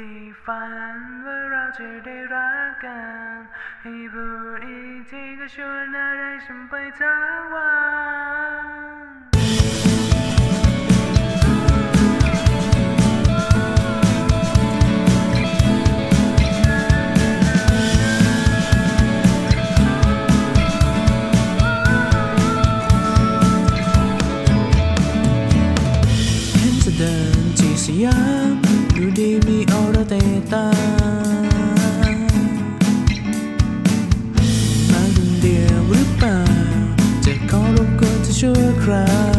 ที่ฝันว่าเราจะได้รักกันให้พูดอีกที่ก็ชวนอะไรฉันไปทั้งวัน ครั้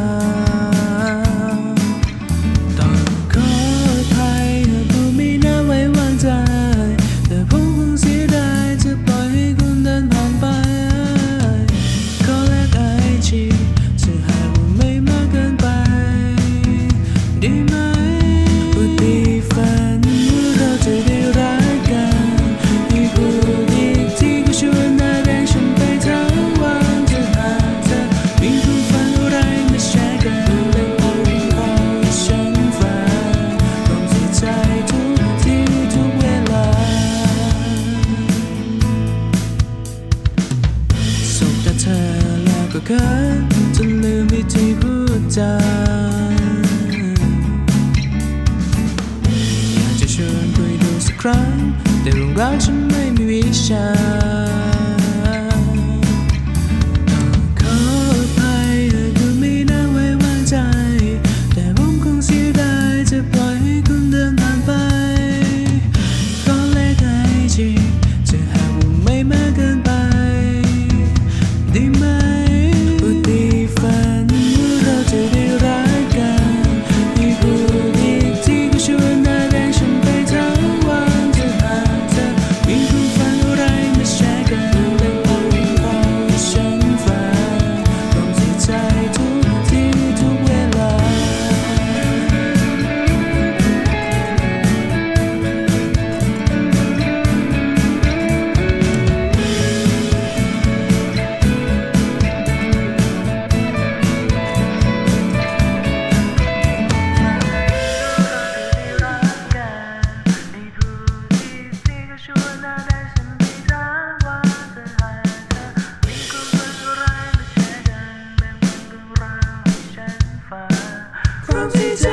ก็เขิจะลืมวิธีพูดจาอยากจะชวนคุยดูสักครั้ง แต่เรื่องราวฉันไม่มีวิชา Don't